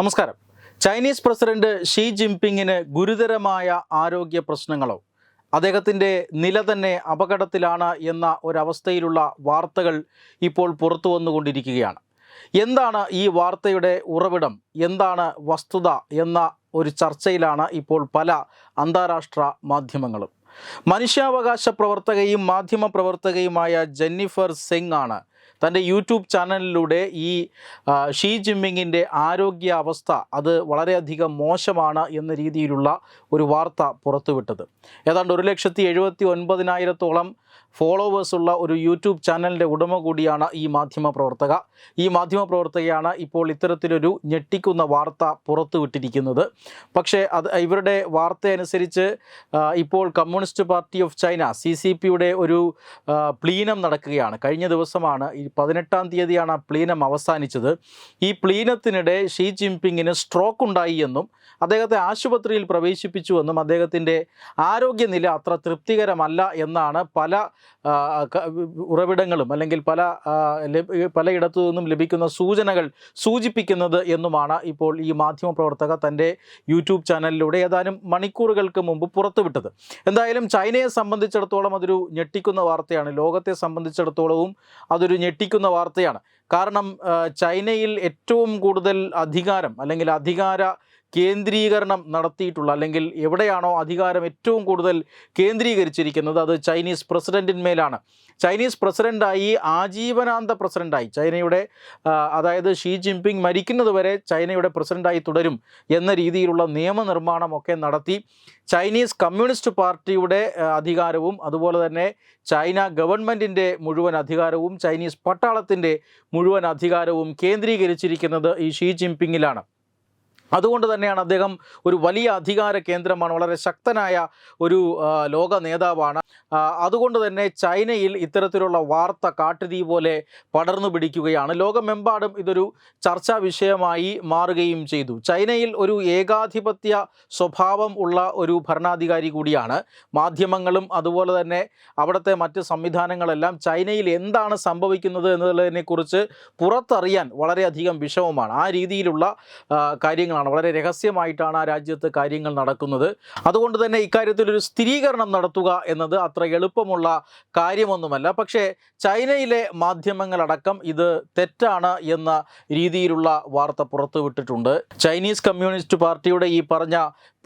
നമസ്കാരം. Chinese president Xi ജിൻപിങ്ങിന് ഗുരുതരമായ ആരോഗ്യ പ്രശ്നങ്ങളോ അദ്ദേഹത്തിന്റെ നില തന്നെ അപകടത്തിലാണ് എന്ന ഒരവസ്ഥയിലുള്ള വാർത്തകൾ ഇപ്പോൾ പുറത്തു വന്നുകൊണ്ടിരിക്കുകയാണ്. എന്താണ് ഈ വാർത്തയുടെ ഉറവിടം? എന്താണ് വസ്തുത എന്ന ഒരു ചർച്ചയിലാണ് ഇപ്പോൾ പല അന്താരാഷ്ട്ര മാധ്യമങ്ങളും. മനുഷ്യാവകാശ പ്രവർത്തകയും മാധ്യമ പ്രവർത്തകയുമായ ജെന്നിഫർ സിംഗ് ആണ് തന്റെ യൂട്യൂബ് ചാനലിലൂടെ ഈ ഷീ ജിമ്മിങ്ങിന്റെ ആരോഗ്യാവസ്ഥ അത് വളരെയധികം മോശമാണ് എന്ന രീതിയിലുള്ള ഒരു വാർത്ത പുറത്തുവിട്ടത്. ഏതാണ്ട് ഒരു ലക്ഷത്തി എഴുപത്തി ഒൻപതിനായിരത്തോളം ഫോളോവേഴ്സ് ഉള്ള ഒരു യൂട്യൂബ് ചാനലിന്റെ ഉടമ കൂടിയാണ് ഈ മാധ്യമ പ്രവർത്തക. ഈ മാധ്യമ പ്രവർത്തകയാണ് ഇപ്പോൾ ഇത്തരത്തിലൊരു ഞെട്ടിക്കുന്ന വാർത്ത പുറത്തുവിട്ടിരിക്കുന്നത്. പക്ഷേ അത് ഇവരുടെ വാർത്തയനുസരിച്ച് ഇപ്പോൾ communist party of China C C പിയുടെ ഒരു പ്ലീനം നടക്കുകയാണ്. കഴിഞ്ഞ ദിവസമാണ് ഈ പതിനെട്ടാം തീയതിയാണ് ആ പ്ലീനം അവസാനിച്ചത്. ഈ പ്ലീനത്തിനിടെ ഷീ ജിൻപിങ്ങിന് സ്ട്രോക്ക് ഉണ്ടായി എന്നും അദ്ദേഹത്തെ ആശുപത്രിയിൽ പ്രവേശിപ്പിച്ചുവെന്നും അദ്ദേഹത്തിന്റെ ആരോഗ്യനില അത്ര തൃപ്തികരമല്ല എന്നാണ് പല ഉറവിടങ്ങളും അല്ലെങ്കിൽ പല പലയിടത്തു നിന്നും ലഭിക്കുന്ന സൂചനകൾ സൂചിപ്പിക്കുന്നത് എന്നുമാണ് ഇപ്പോൾ ഈ മാധ്യമപ്രവർത്തക തന്റെ യൂട്യൂബ് ചാനലിലൂടെ ഏതാനും മണിക്കൂറുകൾക്ക് മുമ്പ് പുറത്തുവിട്ടത്. എന്തായാലും ചൈനയെ സംബന്ധിച്ചിടത്തോളം അതൊരു ഞെട്ടിക്കുന്ന വാർത്തയാണ്. ലോകത്തെ സംബന്ധിച്ചിടത്തോളവും അതൊരു ഞെട്ടിക്കുന്ന വാർത്തയാണ്. കാരണം ചൈനയിൽ ഏറ്റവും കൂടുതൽ അധികാരം അല്ലെങ്കിൽ അധികാര കേന്ദ്രീകരണം നടത്തിയിട്ടുള്ള അല്ലെങ്കിൽ എവിടെയാണോ അധികാരം ഏറ്റവും കൂടുതൽ കേന്ദ്രീകരിച്ചിരിക്കുന്നത് അത് ചൈനീസ് പ്രസിഡന്റിന്മേലാണ് ചൈനീസ് പ്രസിഡന്റായി ആജീവനാന്ത പ്രസിഡന്റായി ചൈനയുടെ അതായത് ഷീ ജിൻപിങ് മരിക്കുന്നതുവരെ ചൈനയുടെ പ്രസിഡന്റായി തുടരും എന്ന രീതിയിലുള്ള നിയമനിർമ്മാണമൊക്കെ നടത്തി. ചൈനീസ് കമ്മ്യൂണിസ്റ്റ് പാർട്ടിയുടെ അധികാരവും അതുപോലെ തന്നെ ചൈന ഗവൺമെന്റിന്റെ മുഴുവൻ അധികാരവും ചൈനീസ് പട്ടാളത്തിന്റെ മുഴുവൻ അധികാരവും കേന്ദ്രീകരിച്ചിരിക്കുന്നത് ഈ ഷീ ജിൻപിങ്ങിലാണ്. അതുകൊണ്ട് തന്നെയാണ് അദ്ദേഹം ഒരു വലിയ അധികാര കേന്ദ്രമാണ് വളരെ ശക്തനായ ഒരു ലോക നേതാവാണ്. അതുകൊണ്ട് തന്നെ ചൈനയിൽ ഇത്തരത്തിലുള്ള വാർത്ത കാട്ടുതീ പോലെ പടർന്നു പിടിക്കുകയാണ്. ലോകമെമ്പാടും ഇതൊരു ചർച്ചാ വിഷയമായി മാറുകയും ചെയ്തു. ചൈനയിൽ ഒരു ഏകാധിപത്യ സ്വഭാവം ഉള്ള ഒരു ഭരണാധികാരി കൂടിയാണ്. മാധ്യമങ്ങളും അതുപോലെ തന്നെ അവിടുത്തെ മറ്റ് സംവിധാനങ്ങളെല്ലാം ചൈനയിൽ എന്താണ് സംഭവിക്കുന്നത് എന്നതിനെക്കുറിച്ച് പുറത്തറിയാൻ വളരെയധികം വിഷമമാണ്. ആ രീതിയിലുള്ള ആ, കാര്യങ്ങളാണ് വളരെ രഹസ്യമായിട്ടാണ് ആ രാജ്യത്ത് കാര്യങ്ങൾ നടക്കുന്നത്. അതുകൊണ്ട് തന്നെ ഇക്കാര്യത്തിൽ ഒരു സ്ഥിരീകരണം നടത്തുക എന്നത് അത്ര എളുപ്പമുള്ള കാര്യമൊന്നുമല്ല. പക്ഷേ ചൈനയിലെ മാധ്യമങ്ങളടക്കം ഇത് തെറ്റാണ് എന്ന രീതിയിലുള്ള വാർത്ത പുറത്തുവിട്ടിട്ടുണ്ട്. ചൈനീസ് കമ്മ്യൂണിസ്റ്റ് പാർട്ടിയുടെ ഈ പറഞ്ഞ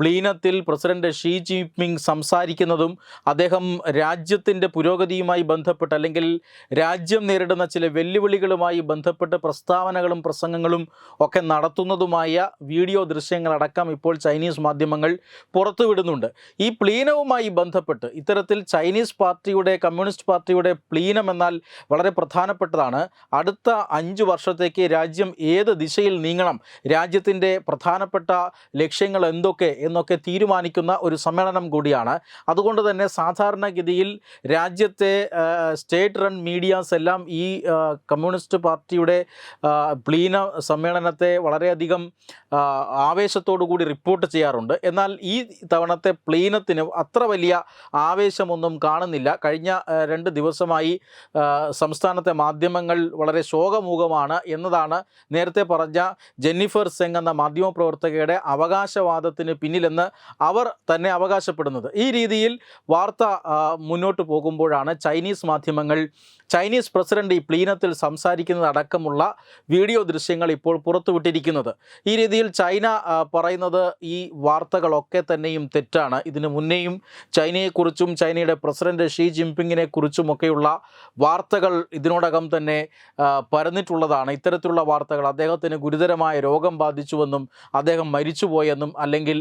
പ്ലീനത്തിൽ പ്രസിഡന്റ് ഷീ ജിൻപിങ് സംസാരിക്കുന്നതും അദ്ദേഹം രാജ്യത്തിന്റെ പുരോഗതിയുമായി ബന്ധപ്പെട്ട് അല്ലെങ്കിൽ രാജ്യം നേരിടുന്ന ചില വെല്ലുവിളികളുമായി ബന്ധപ്പെട്ട് പ്രസ്താവനകളും പ്രസംഗങ്ങളും ഒക്കെ നടത്തുന്നതുമായ വീഡിയോ ദൃശ്യങ്ങളടക്കം ഇപ്പോൾ ചൈനീസ് മാധ്യമങ്ങൾ പുറത്തുവിടുന്നുണ്ട്. ഈ പ്ലീനവുമായി ബന്ധപ്പെട്ട് ഇത്തരത്തിൽ ചൈനീസ് പാർട്ടിയുടെ കമ്മ്യൂണിസ്റ്റ് പാർട്ടിയുടെ പ്ലീനം എന്നാൽ വളരെ പ്രധാനപ്പെട്ടതാണ്. അടുത്ത അഞ്ച് വർഷത്തേക്ക് രാജ്യം ഏത് ദിശയിൽ നീങ്ങണം? രാജ്യത്തിന്റെ പ്രധാനപ്പെട്ട ലക്ഷ്യങ്ങൾ എന്തൊക്കെ എന്നൊക്കെ തീരുമാനിക്കുന്ന ഒരു സമ്മേളനം കൂടിയാണ്. അതുകൊണ്ട് തന്നെ സാധാരണഗതിയിൽ രാജ്യത്തെ സ്റ്റേറ്റ് റൺ മീഡിയാസ് എല്ലാം ഈ കമ്മ്യൂണിസ്റ്റ് പാർട്ടിയുടെ പ്ലീന സമ്മേളനത്തെ വളരെയധികം ആവേശത്തോടു കൂടി റിപ്പോർട്ട് ചെയ്യാറുണ്ട്. എന്നാൽ ഈ തവണത്തെ പ്ലീനത്തിന് അത്ര വലിയ ആവേശമൊന്നും കാണുന്നില്ല. കഴിഞ്ഞ രണ്ട് ദിവസമായി സംസ്ഥാനത്തെ മാധ്യമങ്ങൾ വളരെ ശോകമൂഖമാണ് എന്നതാണ് നേരത്തെ പറഞ്ഞ ജെന്നിഫർ സെങ് എന്ന മാധ്യമപ്രവർത്തകയുടെ അവകാശവാദത്തിന് പിന്നിലെന്ന് അവർ തന്നെ അവകാശപ്പെടുന്നത്. ഈ രീതിയിൽ വാർത്ത മുന്നോട്ട് പോകുമ്പോഴാണ് ചൈനീസ് മാധ്യമങ്ങൾ ചൈനീസ് പ്രസിഡന്റ് ഈ പ്ലീനത്തിൽ സംസാരിക്കുന്നത് അടക്കമുള്ള വീഡിയോ ദൃശ്യങ്ങൾ ഇപ്പോൾ പുറത്തുവിട്ടിരിക്കുന്നത്. ഈ രീതിയിൽ ചൈന പറയുന്നത് ഈ വാർത്തകളൊക്കെ തന്നെയും തെറ്റാണ്. ഇതിനു മുന്നേയും ചൈനയെക്കുറിച്ചും ചൈനയുടെ പ്രസിഡന്റ് ഷീ ജിൻപിങ്ങിനെ കുറിച്ചുമൊക്കെയുള്ള വാർത്തകൾ ഇതിനോടകം തന്നെ പരന്നിട്ടുള്ളതാണ്. ഇത്തരത്തിലുള്ള വാർത്തകൾ അദ്ദേഹത്തിന് ഗുരുതരമായ രോഗം ബാധിച്ചുവെന്നും അദ്ദേഹം മരിച്ചുപോയെന്നും അല്ലെങ്കിൽ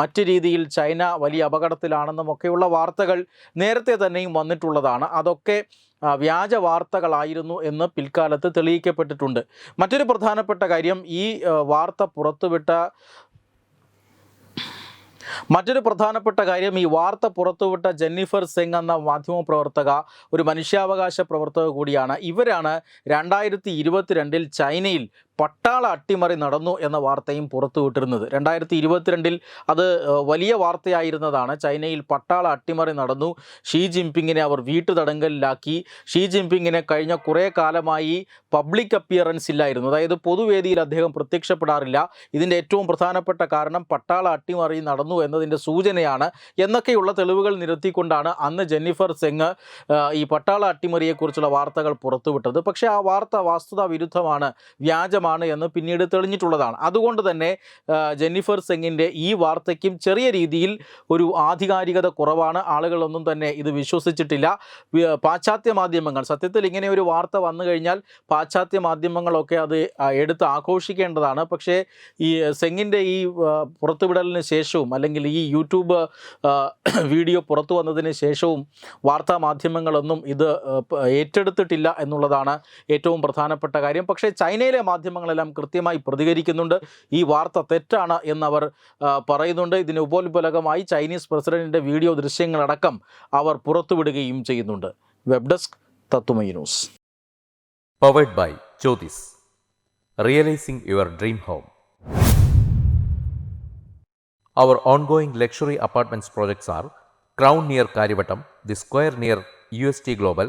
മറ്റ് രീതിയിൽ ചൈന വലിയ അപകടത്തിലാണെന്നും ഒക്കെയുള്ള വാർത്തകൾ നേരത്തെ തന്നെയും വന്നിട്ടുള്ളതാണ്. അതൊക്കെ വ്യാജ വാർത്തകളായിരുന്നു എന്ന് പിൽക്കാലത്ത് തെളിയിക്കപ്പെട്ടിട്ടുണ്ട്. മറ്റൊരു പ്രധാനപ്പെട്ട കാര്യം ഈ വാർത്ത പുറത്തുവിട്ട മറ്റൊരു പ്രധാനപ്പെട്ട കാര്യം ഈ വാർത്ത പുറത്തുവിട്ട ജെന്നിഫർ സിംഗ് എന്ന മാധ്യമപ്രവർത്തക ഒരു മനുഷ്യാവകാശ പ്രവർത്തക കൂടിയാണ്. ഇവരാണ് രണ്ടായിരത്തി ഇരുപത്തിരണ്ടിൽ ചൈനയിൽ പട്ടാള അട്ടിമറി നടന്നു എന്ന വാർത്തയും പുറത്തുവിട്ടിരുന്നത് രണ്ടായിരത്തി ഇരുപത്തിരണ്ടിൽ അത് വലിയ വാർത്തയായിരുന്നതാണ്. ചൈനയിൽ പട്ടാള അട്ടിമറി നടന്നു. ഷീ ജിൻപിങ്ങിനെ അവർ വീട്ടു തടങ്കലിലാക്കി ഷീ ജിൻപിങ്ങിനെ കഴിഞ്ഞ കുറേ കാലമായി പബ്ലിക് അപ്പിയറൻസ് ഇല്ലായിരുന്നു. അതായത് പൊതുവേദിയിൽ അദ്ദേഹം പ്രത്യക്ഷപ്പെടാറില്ല. ഇതിന്റെ ഏറ്റവും പ്രധാനപ്പെട്ട കാരണം പട്ടാള അട്ടിമറി നടന്നു എന്നതിന്റെ സൂചനയാണ് എന്നൊക്കെയുള്ള തെളിവുകൾ നിരത്തിക്കൊണ്ടാണ് അന്ന് ജെന്നിഫർ സെങ് ഈ പട്ടാള അട്ടിമറിയെക്കുറിച്ചുള്ള വാർത്തകൾ പുറത്തുവിട്ടത്. പക്ഷേ ആ വാർത്ത വാസ്തുതാ വിരുദ്ധമാണ് വ്യാജമാണ്. എന്ന് പിന്നീട് തെളിഞ്ഞിട്ടുള്ളതാണ്. അതുകൊണ്ട് തന്നെ ജെന്നിഫർ സെങ്ങിന്റെ ഈ വാർത്തയ്ക്കും ചെറിയ രീതിയിൽ ഒരു ആധികാരികത കുറവാണ്. ആളുകളൊന്നും തന്നെ ഇത് വിശ്വസിച്ചിട്ടില്ല. പാശ്ചാത്യ മാധ്യമങ്ങൾ സത്യത്തിൽ ഇങ്ങനെ ഒരു വാർത്ത വന്നു കഴിഞ്ഞാൽ പാശ്ചാത്യ മാധ്യമങ്ങളൊക്കെ അത് എടുത്ത് ആഘോഷിക്കേണ്ടതാണ്. പക്ഷേ ഈ സെങ്ങിന്റെ ഈ പുറത്തുവിടലിന് ശേഷവും അല്ലെങ്കിൽ ഈ യൂട്യൂബ് വീഡിയോ പുറത്തു വന്നതിന് ശേഷവും വാർത്താ മാധ്യമങ്ങളൊന്നും ഇത് ഏറ്റെടുത്തിട്ടില്ല എന്നുള്ളതാണ് ഏറ്റവും പ്രധാനപ്പെട്ട കാര്യം. പക്ഷേ ചൈനയിലെ മാധ്യമങ്ങളെല്ലാം കൃത്യമായി പ്രതികരിക്കുന്നുണ്ട്. ഈ വാർത്ത തെറ്റാണ് എന്നവർ പറയുന്നുണ്ട്. ഇതിന് ഉപോത്ബലകമായി ചൈനീസ് പ്രസിഡന്റിന്റെ വീഡിയോ ദൃശ്യങ്ങളടക്കം അവർ പുറത്തുവിടുകയും ചെയ്യുന്നുണ്ട്. വെബ് ഡെസ്ക് തത്തുമൈ news. Powered by Jyothis realising your dream home our ongoing luxury apartments projects are Crown near Karyavattom the square near U S T Crown